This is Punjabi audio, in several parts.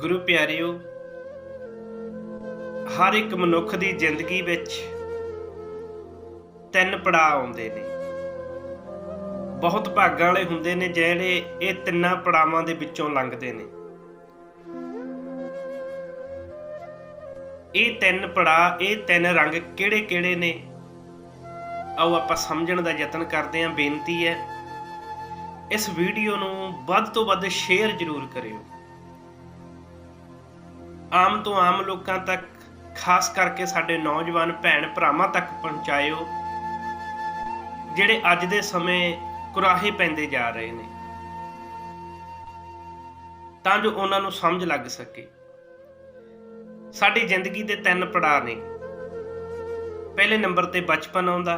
ਗੁਰੂ ਪਿਆਰਿਓ, ਹਰ ਇੱਕ ਮਨੁੱਖ ਦੀ ਜ਼ਿੰਦਗੀ ਵਿੱਚ ਤਿੰਨ ਪੜਾਅ ਆਉਂਦੇ ਨੇ। ਬਹੁਤ ਭਾਗਾਂ ਵਾਲੇ ਹੁੰਦੇ ਨੇ ਜਿਹੜੇ ਇਹ ਤਿੰਨਾਂ ਪੜਾਵਾਂ ਦੇ ਵਿੱਚੋਂ ਲੰਘਦੇ ਨੇ। ਇਹ ਤਿੰਨ ਪੜਾਅ, ਇਹ ਤਿੰਨ ਰੰਗ ਕਿਹੜੇ-ਕਿਹੜੇ ਨੇ? ਆਓ ਆਪਾਂ ਸਮਝਣ ਦਾ ਯਤਨ ਕਰਦੇ ਹਾਂ, ਬੇਨਤੀ ਹੈ, ਇਸ ਵੀਡੀਓ ਨੂੰ ਵੱਧ ਤੋਂ ਵੱਧ ਸ਼ੇਅਰ ਜ਼ਰੂਰ ਕਰਿਓ। ਆਮ ਤੋਂ ਆਮ ਲੋਕਾਂ ਤੱਕ, ਖਾਸ ਕਰਕੇ ਸਾਡੇ ਨੌਜਵਾਨ ਭੈਣ ਭਰਾਵਾਂ ਤੱਕ ਪਹੁੰਚਾਇਓ, ਜਿਹੜੇ ਅੱਜ ਦੇ ਸਮੇਂ ਕੁਰਾਹੇ ਪੈਂਦੇ ਜਾ ਰਹੇ ਨੇ। ਤਾਂ ਜੋ ਉਹਨਾਂ ਨੂੰ ਸਮਝ ਲੱਗ ਸਕੇ। ਸਾਡੀ ਜ਼ਿੰਦਗੀ ਦੇ ਤਿੰਨ ਪੜਾਅ ਨੇ। ਪਹਿਲੇ ਨੰਬਰ ਤੇ ਬਚਪਨ ਆਉਂਦਾ,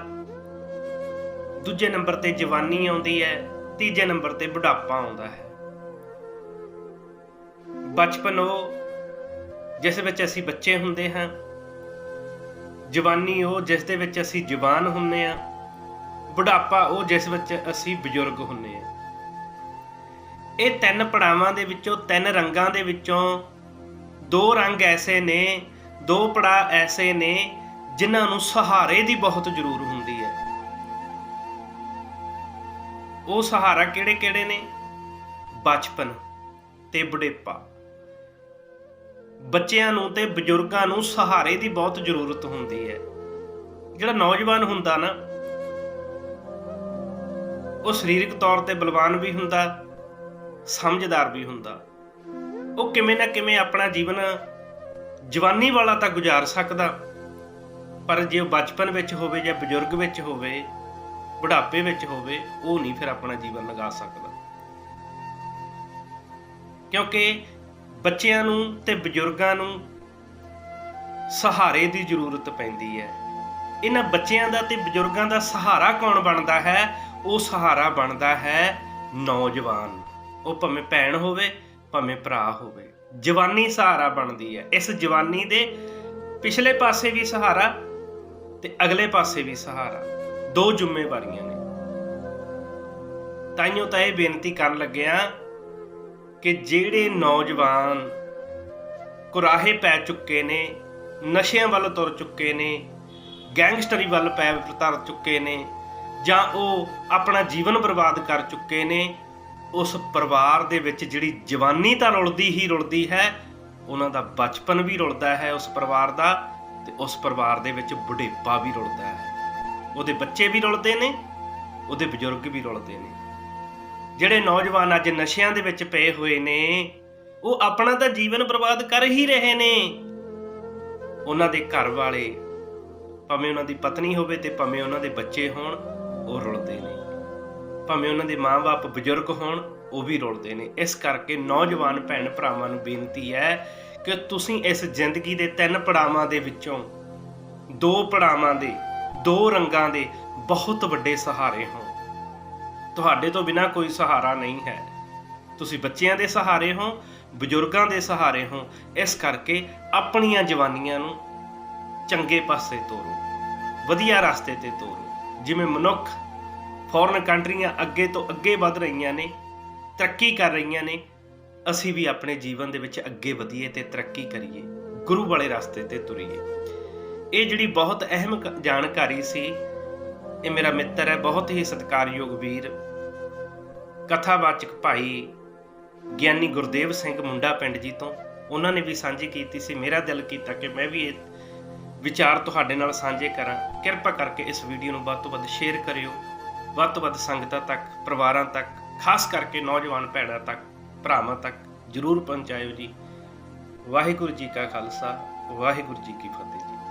ਦੂਜੇ ਨੰਬਰ ਤੇ ਜਵਾਨੀ ਆਉਂਦੀ ਹੈ, ਤੀਜੇ ਨੰਬਰ ਤੇ ਬੁਢਾਪਾ ਆਉਂਦਾ ਹੈ। ਬਚਪਨ ਉਹ ਜਿਸ ਵਿੱਚ ਅਸੀਂ ਬੱਚੇ ਹੁੰਦੇ ਹਾਂ। ਜਵਾਨੀ ਉਹ ਜਿਸ ਦੇ ਵਿੱਚ ਅਸੀਂ ਜਵਾਨ ਹੁੰਨੇ ਆ ਬੁਢਾਪਾ ਉਹ ਜਿਸ ਵਿੱਚ ਅਸੀਂ ਬਜ਼ੁਰਗ ਹੁੰਨੇ ਆ ਇਹ ਤਿੰਨ ਪੜਾਵਾਂ ਦੇ ਵਿੱਚੋਂ ਤਿੰਨ ਰੰਗਾਂ ਦੇ ਵਿੱਚੋਂ ਦੋ ਰੰਗ ਐਸੇ ਨੇ, ਦੋ ਪੜਾ ਐਸੇ ਨੇ, ਜਿਨ੍ਹਾਂ ਨੂੰ ਸਹਾਰੇ ਦੀ ਬਹੁਤ ਜ਼ਰੂਰ ਹੁੰਦੀ ਹੈ। ਉਹ ਸਹਾਰਾ ਕਿਹੜੇ ਕਿਹੜੇ ਨੇ? ਬਚਪਨ ਤੇ ਬੁਢੇਪਾ। ਬੱਚਿਆਂ ਨੂੰ ਤੇ ਬਜ਼ੁਰਗਾਂ ਨੂੰ ਸਹਾਰੇ ਦੀ ਬਹੁਤ ਜ਼ਰੂਰਤ ਹੁੰਦੀ ਹੈ। ਜਿਹੜਾ ਨੌਜਵਾਨ ਹੁੰਦਾ ਨਾ, ਉਹ ਸਰੀਰਕ ਤੌਰ ਤੇ ਬਲਵਾਨ ਵੀ ਹੁੰਦਾ, ਸਮਝਦਾਰ ਵੀ ਹੁੰਦਾ। ਉਹ ਕਿਵੇਂ ਨਾ ਕਿਵੇਂ ਆਪਣਾ ਜੀਵਨ ਜਵਾਨੀ ਵਾਲਾ ਤਾਂ ਗੁਜ਼ਾਰ ਸਕਦਾ, ਪਰ ਜੇ ਉਹ ਬਚਪਨ ਵਿੱਚ ਹੋਵੇ ਜਾਂ ਬਜ਼ੁਰਗ ਵਿੱਚ ਹੋਵੇ, ਬੁਢਾਪੇ ਵਿੱਚ ਹੋਵੇ, ਉਹ ਨਹੀਂ ਫਿਰ ਆਪਣਾ ਜੀਵਨ ਲਗਾ ਸਕਦਾ। ਕਿਉਂਕਿ ਬੱਚਿਆਂ ਨੂੰ ਤੇ ਬਜ਼ੁਰਗਾਂ ਨੂੰ ਸਹਾਰੇ ਦੀ ਜ਼ਰੂਰਤ ਪੈਂਦੀ ਹੈ। ਇਹਨਾਂ ਬੱਚਿਆਂ ਦਾ ਤੇ ਬਜ਼ੁਰਗਾਂ ਦਾ ਸਹਾਰਾ ਕੌਣ ਬਣਦਾ ਹੈ? ਉਹ ਸਹਾਰਾ ਬਣਦਾ ਹੈ ਨੌਜਵਾਨ। ਉਹ ਭਾਵੇਂ ਭੈਣ ਹੋਵੇ, ਭਾਵੇਂ ਭਰਾ ਹੋਵੇ। ਜਵਾਨੀ ਸਹਾਰਾ ਬਣਦੀ ਹੈ। ਇਸ ਜਵਾਨੀ ਦੇ ਪਿਛਲੇ ਪਾਸੇ ਵੀ ਸਹਾਰਾ ਤੇ ਅਗਲੇ ਪਾਸੇ ਵੀ ਸਹਾਰਾ। ਦੋ ਜ਼ਿੰਮੇਵਾਰੀਆਂ ਨੇ। ਤਾਈਓ ਤਾਂ ਇਹ ਬੇਨਤੀ ਕਰਨ ਲੱਗਿਆ ਕਿ ਜਿਹੜੇ ਨੌਜਵਾਨ ਕੁਰਾਹੇ ਪੈ ਚੁੱਕੇ ਨੇ, ਨਸ਼ਿਆਂ ਵੱਲ ਤੁਰ ਚੁੱਕੇ ਨੇ, ਗੈਂਗਸਟਰੀ ਵੱਲ ਪੈ ਤਰ ਚੁੱਕੇ ਨੇ, ਜਾਂ ਉਹ ਆਪਣਾ ਜੀਵਨ ਬਰਬਾਦ ਕਰ ਚੁੱਕੇ ਨੇ, ਉਸ ਪਰਿਵਾਰ ਦੇ ਵਿੱਚ ਜਿਹੜੀ ਜਵਾਨੀ ਤਾਂ ਰੁਲਦੀ ਹੀ ਰੁਲਦੀ ਹੈ, ਉਹਨਾਂ ਦਾ ਬਚਪਨ ਵੀ ਰੁਲਦਾ ਹੈ ਉਸ ਪਰਿਵਾਰ ਦਾ ਤੇ ਉਸ ਪਰਿਵਾਰ ਦੇ ਵਿੱਚ ਬੁਢੇਪਾ ਵੀ ਰੁਲਦਾ ਹੈ। ਉਹਦੇ ਬੱਚੇ ਵੀ ਰੁਲਦੇ ਨੇ, ਉਹਦੇ ਬਜ਼ੁਰਗ ਵੀ ਰੁਲਦੇ ਨੇ। ਜਿਹੜੇ ਨੌਜਵਾਨ ਅੱਜ ਨਸ਼ਿਆਂ ਦੇ ਵਿੱਚ ਪਏ ਹੋਏ ਨੇ, ਉਹ ਆਪਣਾ ਤਾਂ ਜੀਵਨ ਬਰਬਾਦ ਕਰ ਹੀ ਰਹੇ ਨੇ। ਉਹਨਾਂ ਦੇ ਘਰ ਵਾਲੇ ਭਾਵੇਂ ਉਹਨਾਂ ਦੀ ਪਤਨੀ ਹੋਵੇ ਤੇ ਭਾਵੇਂ ਉਹਨਾਂ ਦੇ ਬੱਚੇ ਹੋਣ, ਉਹ ਰੁਲਦੇ ਨੇ। ਭਾਵੇਂ ਉਹਨਾਂ ਦੇ ਮਾਂ-ਬਾਪ ਬਜ਼ੁਰਗ ਹੋਣ, ਉਹ ਵੀ ਰੁਲਦੇ ਨੇ। ਇਸ ਕਰਕੇ ਨੌਜਵਾਨ ਭੈਣ ਭਰਾਵਾਂ ਨੂੰ ਬੇਨਤੀ ਹੈ ਕਿ ਤੁਸੀਂ ਇਸ ਜ਼ਿੰਦਗੀ ਦੇ ਤਿੰਨ ਪੜਾਵਾਂ ਦੇ ਵਿੱਚੋਂ ਦੋ ਪੜਾਵਾਂ ਦੇ, ਦੋ ਰੰਗਾਂ ਦੇ ਬਹੁਤ ਵੱਡੇ ਸਹਾਰੇ ਹੋ ਤੁਹਾਡੇ ਤੋਂ ਬਿਨਾ ਕੋਈ ਸਹਾਰਾ ਨਹੀਂ ਹੈ। ਤੁਸੀਂ ਬੱਚਿਆਂ ਦੇ ਸਹਾਰੇ ਹੋ, ਬਜ਼ੁਰਗਾਂ ਦੇ ਸਹਾਰੇ ਹੋ, ਇਸ ਕਰਕੇ ਆਪਣੀਆਂ ਜਵਾਨੀਆਂ ਨੂੰ ਚੰਗੇ ਪਾਸੇ ਤੋਰੋ, ਵਧੀਆ ਰਸਤੇ ਤੇ ਤੋਰੋ। ਜਿਵੇਂ ਮਨੁੱਖ ਫੋਰਨ ਕੰਟਰੀਆਂ ਅੱਗੇ ਤੋਂ ਅੱਗੇ ਵੱਧ ਰਹੀਆਂ ਨੇ, ਤਰੱਕੀ ਕਰ ਰਹੀਆਂ ਨੇ, ਅਸੀਂ ਵੀ ਆਪਣੇ ਜੀਵਨ ਦੇ ਵਿੱਚ ਅੱਗੇ ਵਧੀਏ ਤੇ ਤਰੱਕੀ ਕਰੀਏ, ਗੁਰੂ ਵਾਲੇ ਰਸਤੇ ਤੇ ਤੁਰੀਏ। ਇਹ ਜਿਹੜੀ ਬਹੁਤ ਅਹਿਮ ਜਾਣਕਾਰੀ ਸੀ ਇਹ ਮੇਰਾ ਮਿੱਤਰ ਹੈ, ਬਹੁਤ ਹੀ ਸਤਿਕਾਰਯੋਗ ਵੀਰ, ਕਥਾਵਾਚਕ ਭਾਈ ਗਿਆਨੀ ਗੁਰਦੇਵ ਸਿੰਘ ਮੁੰਡਾ ਪਿੰਡ ਜੀ ਤੋਂ। ਉਹਨਾਂ ਨੇ ਵੀ ਸਾਂਝੀ ਕੀਤੀ ਸੀ, ਮੇਰਾ ਦਿਲ ਕੀਤਾ ਕਿ ਮੈਂ ਵੀ ਇਹ ਵਿਚਾਰ ਤੁਹਾਡੇ ਨਾਲ ਸਾਂਝੇ ਕਰਾਂ। ਕਿਰਪਾ ਕਰਕੇ ਇਸ ਵੀਡੀਓ ਨੂੰ ਵੱਧ ਤੋਂ ਵੱਧ ਸ਼ੇਅਰ ਕਰਿਓ। ਵੱਧ ਤੋਂ ਵੱਧ ਸੰਗਤਾਂ ਤੱਕ, ਪਰਿਵਾਰਾਂ ਤੱਕ, ਖਾਸ ਕਰਕੇ ਨੌਜਵਾਨ ਭੈਣਾਂ ਤੱਕ, ਭਰਾਵਾਂ ਤੱਕ ਜਰੂਰ ਪਹੁੰਚਾਇਓ ਜੀ। ਵਾਹਿਗੁਰੂ ਜੀ ਕਾ ਖਾਲਸਾ, ਵਾਹਿਗੁਰੂ ਜੀ ਕੀ ਫਤਿਹ ਜੀ।